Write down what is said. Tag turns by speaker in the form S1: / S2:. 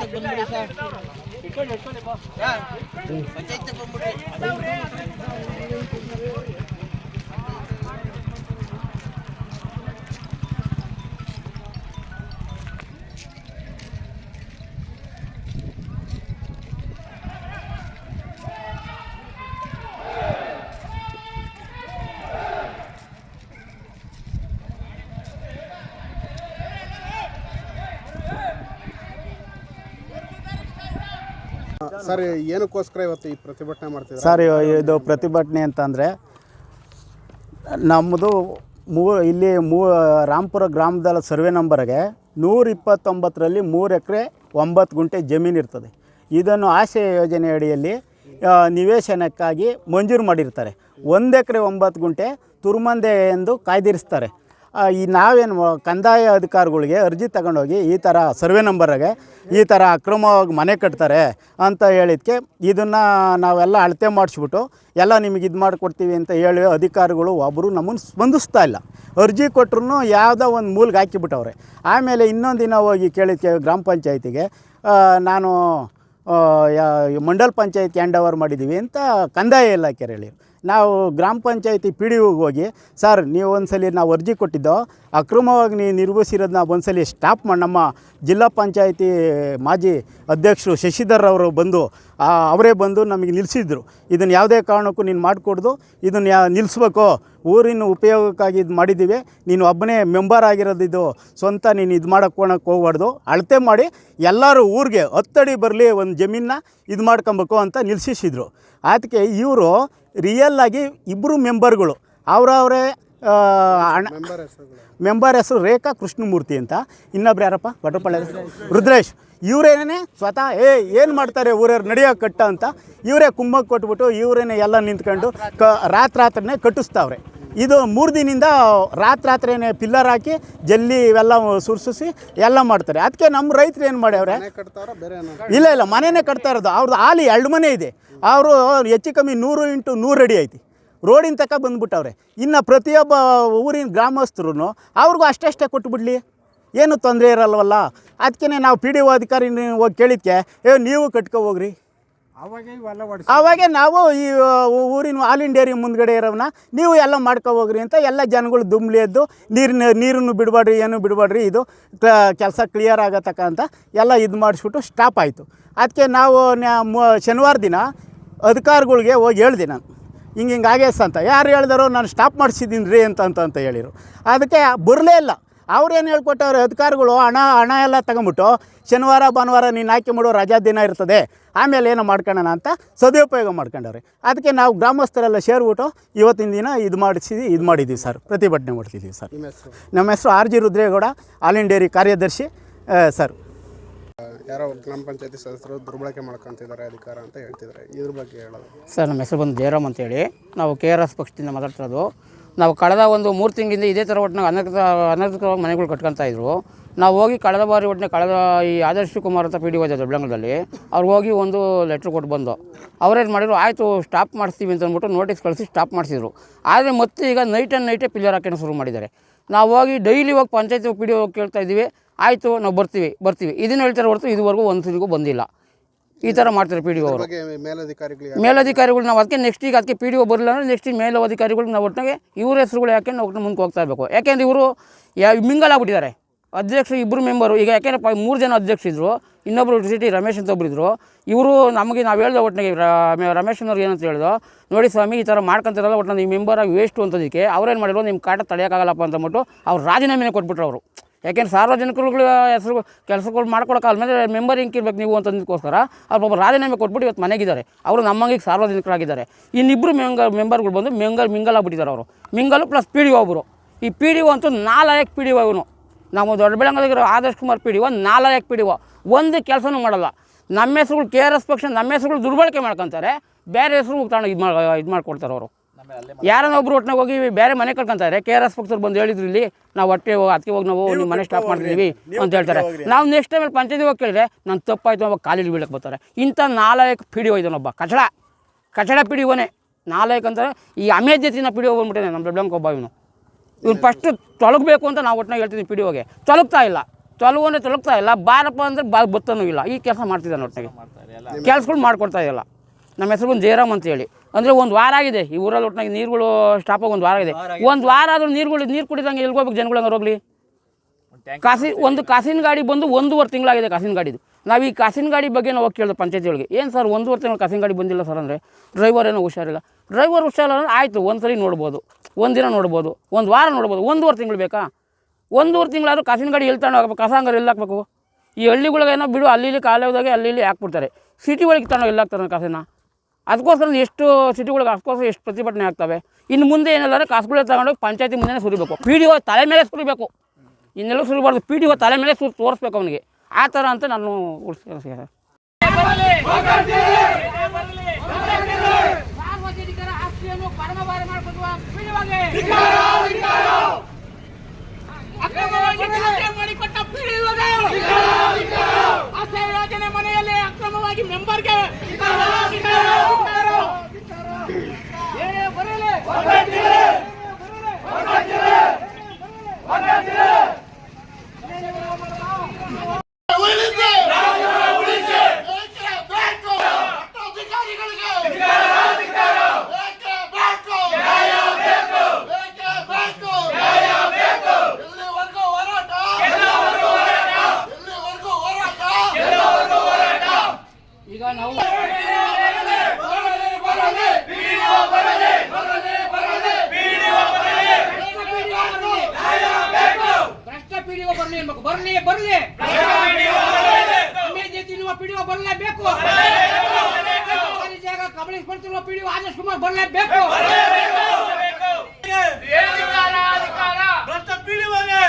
S1: ಪಂಚಾಯತ್ ಬಂದ್ಬಿಡಿ ಸರ್ ಇಟ್ಕೊಂಡು ಇಟ್ಕೊಳ್ಳಿ ಬಾ ಪಂಚಾಯತ್ ಬಂದ್ಬಿಡಿ ಏನಕ್ಕೋಸ್ಕರ ಇವತ್ತು ಈ ಪ್ರತಿಭಟನೆ ಮಾಡ್ತಿದ್ದಾರೆ
S2: ಸರ್ ಇದು ಪ್ರತಿಭಟನೆ ಅಂತಂದರೆ ನಮ್ಮದು ಮೂ ಇಲ್ಲಿ ಮೂ ರಾಂಪುರ ಗ್ರಾಮದ ಸರ್ವೆ ನಂಬರ್ಗೆ ನೂರ ಇಪ್ಪತ್ತೊಂಬತ್ತರಲ್ಲಿ ಮೂರು ಎಕರೆ ಒಂಬತ್ತು ಗುಂಟೆ ಜಮೀನು ಇರ್ತದೆ. ಇದನ್ನು ಆಶಯ ಯೋಜನೆ ಅಡಿಯಲ್ಲಿ ನಿವೇಶನಕ್ಕಾಗಿ ಮಂಜೂರು ಮಾಡಿರ್ತಾರೆ. ಒಂದು ಎಕರೆ ಒಂಬತ್ತು ಗುಂಟೆ ತುರ್ಮಂದೆ ಎಂದು ಕಾಯ್ದಿರಿಸ್ತಾರೆ. ಈ ನಾವೇನು ಕಂದಾಯ ಅಧಿಕಾರಿಗಳಿಗೆ ಅರ್ಜಿ ತಗೊಂಡೋಗಿ ಈ ಥರ ಸರ್ವೆ ನಂಬರಾಗೆ ಈ ಥರ ಅಕ್ರಮವಾಗಿ ಮನೆ ಕಟ್ತಾರೆ ಅಂತ ಹೇಳಿದ್ಕೆ ಇದನ್ನು ನಾವೆಲ್ಲ ಅಳತೆ ಮಾಡಿಸ್ಬಿಟ್ಟು ಎಲ್ಲ ನಿಮಗೆ ಇದು ಮಾಡಿಕೊಡ್ತೀವಿ ಅಂತ ಹೇಳಿ ಅಧಿಕಾರಿಗಳು ಒಬ್ಬರು ನಮ್ಮನ್ನು ಸ್ಪಂದಿಸ್ತಾ ಇಲ್ಲ. ಅರ್ಜಿ ಕೊಟ್ಟರು ಯಾವುದೋ ಒಂದು ಮೂಲ್ಗೆ ಹಾಕಿಬಿಟ್ಟವ್ರೆ. ಆಮೇಲೆ ಇನ್ನೊಂದು ದಿನ ಹೋಗಿ ಕೇಳಿದ್ಕೆ ಗ್ರಾಮ ಪಂಚಾಯತಿಗೆ ನಾನು ಮಂಡಲ್ ಪಂಚಾಯತ್ ಹ್ಯಾಂಡ್ ಓವರ್ ಮಾಡಿದ್ದೀವಿ ಅಂತ ಕಂದಾಯ ಇಲಾಖೆ ಹೇಳಿರು ನಾವು ಗ್ರಾಮ ಪಂಚಾಯತಿ ಪಿ ಡಿ ಹೋಗಿ, ಸರ್, ನೀವು ಒಂದ್ಸಲಿ ನಾವು ಅರ್ಜಿ ಕೊಟ್ಟಿದ್ದೋ, ಅಕ್ರಮವಾಗಿ ನೀವು ನಿರ್ವಹಿಸಿರೋದನ್ನ ಒಂದ್ಸಲಿ ಸ್ಟಾಪ್ ಮಾಡಿ ನಮ್ಮ ಜಿಲ್ಲಾ ಪಂಚಾಯತಿ ಮಾಜಿ ಅಧ್ಯಕ್ಷರು ಶಶಿಧರ್ ಅವರು ಬಂದು ಅವರೇ ಬಂದು ನಮಗೆ ನಿಲ್ಲಿಸಿದ್ರು ಇದನ್ನು ಯಾವುದೇ ಕಾರಣಕ್ಕೂ ನೀನು ಮಾಡಿಕೊಡ್ದು ಇದನ್ನು ಯಾ ನಿಲ್ಲಿಸ್ಬೇಕು ಊರಿನ ಉಪಯೋಗಕ್ಕಾಗಿ ಇದು ಮಾಡಿದ್ದೀವಿ. ನೀನು ಒಬ್ಬನೇ ಮೆಂಬರ್ ಆಗಿರೋದಿದ್ದು ಇದು ಸ್ವಂತ ನೀನು ಇದು ಮಾಡೋಕ್ಕೆ ಹೋಗ್ಬಾರ್ದು. ಅಳತೆ ಮಾಡಿ ಎಲ್ಲರೂ ಊರಿಗೆ ಹತ್ತಡಿ ಬರಲಿ ಒಂದು ಜಮೀನನ್ನ ಇದು ಮಾಡ್ಕೊಬೇಕು ಅಂತ ನಿಲ್ಲಿಸಿದ್ರು ಅದಕ್ಕೆ ಇವರು ರಿಯಲ್ ಆಗಿ ಇಬ್ಬರು ಮೆಂಬರ್ಗಳು. ಅವರವರೇ ಹಣ
S1: ಮೆಂಬರ್
S2: ಹೆಸರು ರೇಖಾ ಕೃಷ್ಣಮೂರ್ತಿ ಅಂತ. ಇನ್ನೊಬ್ರು ಯಾರಪ್ಪ? ಬಟರ್ಪಳ್ಳಿ ರುದ್ರೇಶ್. ಇವರೇನೇ ಸ್ವತಃ ಏ ಏನು ಮಾಡ್ತಾರೆ ಊರವ್ರು? ನಡೆಯೋ ಕಟ್ಟ ಅಂತ. ಇವರೇ ಕುಂಭಕ್ಕೆ ಕೊಟ್ಬಿಟ್ಟು ಇವರೇನೆ ಎಲ್ಲ ನಿಂತ್ಕೊಂಡು ಕ ರಾತ್ರಾತ್ರನೇ ಕಟ್ಟಿಸ್ತಾವ್ರೆ. ಇದು ಮೂರು ದಿನದಿಂದ ರಾತ್ರಾತ್ರಿನೇ ಪಿಲ್ಲರ್ ಹಾಕಿ ಜಲ್ಲಿ ಇವೆಲ್ಲ ಸುರ್ಸಿಸಿ ಎಲ್ಲ ಮಾಡ್ತಾರೆ. ಅದಕ್ಕೆ ನಮ್ಮ ರೈತರು ಏನು ಮಾಡ್ಯಾವ್ರೆ? ಇಲ್ಲ ಇಲ್ಲ ಮನೆನೇ ಕಟ್ತಾ ಇರೋದು. ಅವ್ರದ್ದು ಆಲಿ ಎರಡು ಮನೆ ಇದೆ. ಅವರು ಹೆಚ್ಚು ಕಮ್ಮಿ ನೂರು ಇಂಟು ನೂರು ಅಡಿ ಐತಿ. ರೋಡಿನ ತಕ ಬಂದ್ಬಿಟ್ಟವ್ರೆ. ಇನ್ನು ಪ್ರತಿಯೊಬ್ಬ ಊರಿನ ಗ್ರಾಮಸ್ಥರು ಅವ್ರಿಗೂ ಅಷ್ಟಷ್ಟೇ ಕೊಟ್ಬಿಡ್ಲಿ? ಏನು ತೊಂದರೆ ಇರಲ್ವಲ್ಲ? ಅದಕ್ಕೆ ನಾವು ಪಿ ಡಿ ಒ ಅಧಿಕಾರಿ ಹೋಗಿ ಕೇಳಿದ್ಕೆ ಏ ನೀವು ಕಟ್ಕೊ ಹೋಗ್ರಿ. ಅವಾಗೆ ನಾವು ಈ ಊರಿನ ಆಲ್ ಇಂಡಿಯರಿ ಮುಂದ್ಗಡೆ ಇರೋವನ್ನ ನೀವು ಎಲ್ಲ ಮಾಡ್ಕೊ ಹೋಗ್ರಿ ಅಂತ ಎಲ್ಲ ಜನಗಳು ದುಮ್ಲಿ ಎದ್ದು ನೀರಿನ ನೀರನ್ನು ಬಿಡಬೇಡ್ರಿ ಏನು ಬಿಡಬೇಡ್ರಿ ಇದು ಕೆಲಸ ಕ್ಲಿಯರ್ ಆಗತಕ್ಕಂಥ ಅಂತ ಎಲ್ಲ ಇದು ಮಾಡಿಸ್ಬಿಟ್ಟು ಸ್ಟಾಪ್ ಆಯಿತು. ಅದಕ್ಕೆ ನಾವು ಶನಿವಾರ ದಿನ ಅಧಿಕಾರಿಗಳಿಗೆ ಹೋಗಿ ಹೇಳ್ದೆ ನಾನು. ಹಿಂಗೆ ಹಿಂಗೆ ಆಗೇಸ್ ಅಂತ. ಯಾರು ಹೇಳಿದಾರೋ ನಾನು ಸ್ಟಾಪ್ ಮಾಡಿಸಿದ್ದೀನಿ ರೀ ಅಂತ ಅಂತ ಹೇಳಿರು. ಅದಕ್ಕೆ ಬರಲೇ ಇಲ್ಲ. ಅವ್ರೇನು ಹೇಳ್ಕೊಟ್ಟವ್ರೆ ಅಧಿಕಾರಿಗಳು ಹಣ ಹಣ ಎಲ್ಲ ತಗೊಂಬಿಟ್ಟು ಶನಿವಾರ ಭಾನುವಾರ ನೀನು ಆಯ್ಕೆ ಮಾಡೋ ರಜಾ ದಿನ ಇರ್ತದೆ ಆಮೇಲೆ ಏನೋ ಮಾಡ್ಕೊಳ್ಳೋಣ ಅಂತ ಸದುಪಯೋಗ ಮಾಡ್ಕೊಂಡವ್ರೆ. ಅದಕ್ಕೆ ನಾವು ಗ್ರಾಮಸ್ಥರೆಲ್ಲ ಸೇರಿಬಿಟ್ಟು ಇವತ್ತಿನ ದಿನ ಇದು ಮಾಡಿಸಿ ಇದು ಮಾಡಿದ್ದೀವಿ ಸರ್ ಪ್ರತಿಭಟನೆ ಮಾಡ್ತಿದ್ದೀವಿ ಸರ್.
S1: ನಮ್ಮ ಹೆಸರು?
S2: ಆರ್ ಜಿ ರುದ್ರೇಗೌಡ ಆಲ್ ಇಂಡಿಯರಿ ಕಾರ್ಯದರ್ಶಿ ಸರ್.
S1: ಯಾರೋ ಗ್ರಾಮ ಪಂಚಾಯತಿ ಸದಸ್ಯರು ದುರ್ಬಳಕೆ ಮಾಡ್ಕೊತಿದ್ದಾರೆ ಅಧಿಕಾರ ಅಂತ ಹೇಳ್ತಿದ್ದಾರೆ. ಇದ್ರ ಬಗ್ಗೆ ಹೇಳೋದು.
S3: ಸರ್ ನಮ್ಮ ಹೆಸರು ಬಂದು ಜಯರಾಮ್ ಅಂತೇಳಿ. ನಾವು ಕೆ ಆರ್ ಎಸ್ ಪಕ್ಷದಿಂದ ಮಾತಾಡ್ತಿರೋದು. ನಾವು ಕಳೆದ ಒಂದು ಮೂರು ತಿಂಗಳಿಂದ ಇದೇ ಥರ ಒಟ್ಟಿನಾಗ ಅನಧಿಕೃತ ಅನಧಿಕೃತವಾಗಿ ಮನೆಗಳು ಕಟ್ಕೊತಾ ಇದ್ರು. ನಾವು ಹೋಗಿ ಕಳೆದ ಬಾರಿ ಒಟ್ಟಿನ ಕಳೆದ ಈ ಆದರ್ಶ ಕುಮಾರ್ ಅಂತ ಪಿ ಡಿ ಓದ ದೊಡ್ಡಂಗಲದಲ್ಲಿ ಅವ್ರಿಗೆ ಹೋಗಿ ಒಂದು ಲೆಟ್ರ್ ಕೊಟ್ಟು ಬಂದು ಅವ್ರೇನು ಮಾಡಿದ್ರು, ಆಯಿತು ಸ್ಟಾಪ್ ಮಾಡಿಸ್ತೀವಿ ಅಂತ ಅಂದ್ಬಿಟ್ಟು ನೋಟಿಸ್ ಕಳಿಸಿ ಸ್ಟಾಪ್ ಮಾಡಿಸಿದ್ರು. ಆದರೆ ಮತ್ತೆ ಈಗ ನೈಟ್ ಆ್ಯಂಡ್ ನೈಟೇ ಪಿಲ್ಲರ್ ಹಾಕೊಂಡು ಶುರು ಮಾಡಿದ್ದಾರೆ. ನಾವು ಹೋಗಿ ಡೈಲಿ ಹೋಗಿ ಪಂಚಾಯತಿ ಪಿ ಡಿ ಹೋಗಿ ಕೇಳ್ತಾ ಇದ್ದೀವಿ, ಆಯಿತು, ನಾವು ಬರ್ತೀವಿ ಬರ್ತೀವಿ. ಇದನ್ನು ಹೇಳ್ತಾರೆ ಹೊರತು ಇದುವರೆಗೂ ಒಂದು ಸರಿಗೂ ಬಂದಿಲ್ಲ. ಈ ಥರ ಮಾಡ್ತಾರೆ ಪಿ ಡಿ ಅವರು.
S1: ಬಗ್ಗೆ ಮೇಲಧಿಕಾರಿಗಳಿಗೆ
S3: ಮೇಲಧಿಕಾರಿಗಳು ನಾವು ಅದಕ್ಕೆ ನೆಕ್ಸ್ಟ್ ಈಗ ಅದಕ್ಕೆ ಪಿ ಡಿ ಒ ಬರಲಿಲ್ಲ ಅಂದರೆ ನೆಕ್ಸ್ಟ್ ಮೇಲಧಿಕಾರಿಗಳು ನಾವು ಒಟ್ಟಿಗೆ ಇವ್ರ ಹೆಸರುಗಳು ಯಾಕೆ ನಾವು ಒಟ್ಟು ಮುಂದೆ ಹೋಗ್ತಾ ಇರಬೇಕು. ಯಾಕೆಂದ್ರೆ ಇವರು ಯಾ ಮಿಂಗಲ್ ಆಗ್ಬಿಟ್ಟಿದ್ದಾರೆ. ಅಧ್ಯಕ್ಷರು ಇಬ್ಬರು ಮೆಂಬರು ಈಗ ಯಾಕೆಂದ್ರೆ ಮೂರು ಜನ ಅಧ್ಯಕ್ಷರಿದ್ರು ಇನ್ನೊಬ್ಬರು ಸಿಟಿ ರಮೇಶ್ ಅಂತ ಒಬ್ಬರಿದ್ರು ಇವರು ನಮಗೆ ನಾವು ಹೇಳ್ದೆ ಒಟ್ಟಿಗೆ ರಮೇಶ್ ಅವ್ರಿಗೆ ಏನಂತ ಹೇಳ್ದೋ ನೋಡಿ ಸ್ವಾಮಿ ಈ ಥರ ಮಾಡ್ಕೊಂತಿರಲ್ಲ ಒಟ್ಟು ನೀವು ಮೆಂಬರಾಗಿ ವೇಸ್ಟು ಅಂತದಕ್ಕೆ ಅವ್ರೇನು ಮಾಡಿದ್ರು ನಿಮ್ಮ ಕಾಟ ತಡೆಯೋಕ್ಕಾಗಲ್ಲಪ್ಪ ಅಂತ ಅಂದ್ಬಿಟ್ಟು ಅವ್ರು ರಾಜೀನಾಮೆನೇ ಕೊಟ್ಬಿಟ್ರು ಅವರು. ಯಾಕೆಂದ್ರೆ ಸಾರ್ವಜನಿಕರುಗಳು ಹೆಸರು ಕೆಲಸಗಳು ಮಾಡ್ಕೊಳಕ್ಕೆ ಮೇಲೆ ಮೆಂಬರ್ ಹಿಂಗೆ ಇರ್ಬೇಕು ನೀವು ಅಂತಂದಕ್ಕೋಸ್ಕರ ಅವ್ರು ಒಬ್ಬ ರಾಜೀನಾಮೆ ಕೊಟ್ಬಿಟ್ಟು ಇವತ್ತು ಮನೆಗಿದ್ದಾರೆ. ಅವರು ನಮ್ಮಂಗೆ ಸಾರ್ವಜನಿಕರಾಗಿದ್ದಾರೆ. ಇನ್ನಿಬ್ಬರು ಮೆಂಗ, ಮೆಂಬರ್ಗಳು ಬಂದು ಮೆಂಗಲ್, ಮಿಂಗಲ್ ಆಗ್ಬಿಟ್ಟಿದ್ದಾರೆ ಅವರು. ಮಿಂಗಲ್ ಪ್ಲಸ್ ಪಿ ಡಿ ಒಬ್ಬರು ಈ ಪಿ ಡಿ ಒ ಅಂತೂ ನಾಲ್ಕು ಪಿ ಡಿ ಒ ಇವನು. ನಾವು ದೊಡ್ಡ ಬೆಳಂಗದಿರೋ Adarsh Kumar P D O ನಾಲ್ಕು ಪಿ ಡಿ ಒ. ಒಂದು ಕೆಲಸನೂ ಮಾಡಲ್ಲ. ನಮ್ಮ ಹೆಸರುಗಳು ಕೆ ಆರ್ ಎಸ್ ಪಕ್ಷ, ನಮ್ಮ ಹೆಸರುಗಳು ದುರ್ಬಳಕೆ ಮಾಡ್ಕೊತಾರೆ. ಬೇರೆ ಹೆಸರು ತಗೊಂಡು ಇದು ಮಾಡಿ ಇದು ಮಾಡ್ಕೊಡ್ತಾರೆ ಅವರು. ಯಾರನ್ನ ಒಬ್ರು ಒಟ್ಟಿನಾಗ ಹೋಗಿ ಬೇರೆ ಮನೆ ಕಳ್ಕೊಂತಾರೆ ಕೆ ಆರ್ ಎಸ್ ಪಕ್ಷರು ಬಂದು ಹೇಳಿದ್ರು ಇಲ್ಲಿ ನಾವು ಹೊಟ್ಟೆ ಹೋಗಿ ಅದಕ್ಕೆ ಹೋಗಿ ನಾವು ನಿಮ್ಮ ಮನೆ ಸ್ಟಾಪ್ ಮಾಡ್ತೀವಿ ಅಂತ ಹೇಳ್ತಾರೆ. ನಾವು ನೆಕ್ಸ್ಟ್ ಟೈಮಲ್ಲಿ ಪಂಚಾಯತಿ ಹೋಗಿ ಕೇಳಿದ್ರೆ ನಾನು ತಪ್ಪಾಯ್ತು ಅವಾಗ ಕಾಲಿಗೆ ಬೀಳಕ್ಕೆ ಬರ್ತಾರೆ. ಇಂಥ ನಾಲ್ಕು ಪಿಡಿ ಒಬ್ಬ. ಕಚಡ. ಕಚಡ ಪಿಡಿ ಒನೇ. ನಾಲ್ಕು ಅಂತಾರೆ ಈ ಅಮೇಧ್ಯತಿನ ಪಿಡಿ ಬಂದ್ಬಿಟ್ಟಿದೆ ನಮ್ಮ ದೊಡ್ಡಂಕ ಒಬ್ಬ ಇವನು. ಇವ್ನು ಫಸ್ಟ್ ತೊಲಗಬೇಕು ಅಂತ ನಾವು ಒಟ್ಟಿನಾಗ ಹೇಳ್ತಿದ್ದೀವಿ ಪಿಡಿ ಹೋಗಿ ತೊಲಗ್ತಾ ಇಲ್ಲ. ತೊಲಗು ಅಂದರೆ ತೊಲಗ್ತಾ ಇಲ್ಲ. ಬಾರಪ್ಪ ಅಂದರೆ ಬಾ ಬತ್ತನೂ ಇಲ್ಲ. ಈ ಕೆಲಸ ಮಾಡ್ತಿದ್ದಾನೆ ಒಟ್ಟಿಗೆ ಕೆಲಸಗಳು ಮಾಡ್ಕೊಡ್ತಾ ಇಲ್ಲ. ನಮ್ಮ ಹೆಸರು ಜಯರಾಮ್ ಅಂತ ಹೇಳಿ. ಅಂದರೆ ಒಂದು ವಾರ ಆಗಿದೆ. ಈ ಊರಲ್ಲಿ ಒಟ್ಟಿನಾಗ ನೀರುಗಳು ಸ್ಟಾಪ್ ಆಗಿ ಒಂದು ವಾರ ಆಗಿದೆ. ಒಂದು ವಾರ ಆದರೂ ನೀರುಗಳು ನೀರು ಕುಡಿದಂಗೆ ಎಲ್ಲಿ ಹೋಗ್ಬೇಕು ಜನಗಳು ಹಂಗಾರೆ ಹೋಗ್ಲಿ? ಕಾಸಿ ಒಂದು ಕಾಸಿನ ಗಾಡಿ ಬಂದು ಒಂದೂವರೆ ತಿಂಗಳಾಗಿದೆ ಕಾಸಿನ ಗಾಡಿದು. ನಾವು ಈ ಕಾಸಿನ ಗಾಡಿ ಬಗ್ಗೆ ನಾವು ಕೇಳಿದ್ರು ಕೇಳಿದೆ ಪಂಚಾಯತಿ ಒಳಗೆ. ಏನು ಸರ್ ಒಂದೂವರೆ ತಿಂಗಳು ಕಾಸಿನ ಗಾಡಿ ಬಂದಿಲ್ಲ ಸರ್ ಅಂದರೆ? ಡ್ರೈವರ್ ಏನೋ ಹುಷಾರಿಲ್ಲ. ಡ್ರೈವರ್ ಹುಷಾರಿಲ್ಲ ಅಂದರೆ ಆಯಿತು ಒಂದು ಸರಿ ನೋಡ್ಬೋದು. ಒಂದು ದಿನ ನೋಡ್ಬೋದು. ಒಂದು ವಾರ ನೋಡ್ಬೋದು. ಒಂದೂವರೆ ತಿಂಗಳು ಬೇಕಾ? ಒಂದೂವರೆ ತಿಂಗಳಾದರೂ ಕಾಸಿನ ಗಾಡಿ ಎಲ್ಲಿ ತಗೊಂಡು ಹೋಗ್ಬೇಕು? ಕಸ ಹಂಗಾರೆ ಎಲ್ಲಿ ಹಾಕ್ಬೇಕು? ಈ ಹಳ್ಳಿಗಳಿಗೆ ಏನೋ ಬಿಡು ಅಲ್ಲಿ ಇಲ್ಲಿ ಕಾಲೇಜಾಗೆ ಅಲ್ಲಿ ಇಲ್ಲಿ ಹಾಕ್ಬಿಡ್ತಾರೆ. ಸಿಟಿ ಒಳಗೆ ತಗೊಂಡು ಎಲ್ಲಿ ಹಾಕ್ತಾರೆ ಕಾಸಿನ? ಅದಕ್ಕೋಸ್ಕರ ಎಷ್ಟು ಸಿಟಿಗಳಿಗೆ ಅದಕ್ಕೋಸ್ಕರ ಎಷ್ಟು ಪ್ರತಿಭಟನೆ ಆಗ್ತವೆ. ಇನ್ನು ಮುಂದೆ ಏನಲ್ಲ ಕಾಸುಗಳೇ ತಗೊಂಡೋಗಿ ಪಂಚಾಯತಿ ಮುಂದೆ ಸುರಿಬೇಕು. ಪಿ ಡಿ ಒ ತಲೆ ಮೇಲೆ ಸುರಿಬೇಕು. ಇನ್ನೆಲ್ಲ ಸುರಿಬಾರ್ದು. ಪಿ ಡಿ ಒ ತಲೆ ಮೇಲೆ ಸುರಿ, ತೋರಿಸ್ಬೇಕು ಅವನಿಗೆ. ಆ ಥರ ಅಂತ ನಾನು ಉಳಿಸ್ತೇನೆ ಸರ್
S4: ಸಾರ್ವಜನಿಕರ ಆಸ್ತಿಯನ್ನು ಪರಮಭಾರ ಮಾಡಿಕೊಳ್ಳುವ ಪಿಡಿಒಗೆ ಅಕ್ರಮವಾಗಿ ಖಾತೆ ಮಾಡಿಕೊಟ್ಟ ಪಿಡಿಒಗೆ ಆಶ್ರಯ ಯೋಜನೆ ಮನೆಯಲ್ಲಿ ಅಕ್ರಮವಾಗಿ ಮೆಂಬರ್ಗೆ ಏ ಬರಲಿ
S3: ಈಗ ನಾವು
S4: ಭ್ರಷ್ಟ ಪಿಡಿಒ ಬರಲಿ ಅನ್ಬೇಕು. ಬರಲಿ ಬರಲಿ. ತಿನ್ನುವ ಪಿಡಿಒ ಬರಲೇಬೇಕು. ಜಾಗ ಬರ್ತಿರುವ ಪಿಡಿಒ ಆದಷ್ಟು ಕುಮಾರ್ ಬರಲೇಬೇಕು.
S5: ಭ್ರಷ್ಟ ಪೀಳಿಗೆಗೆ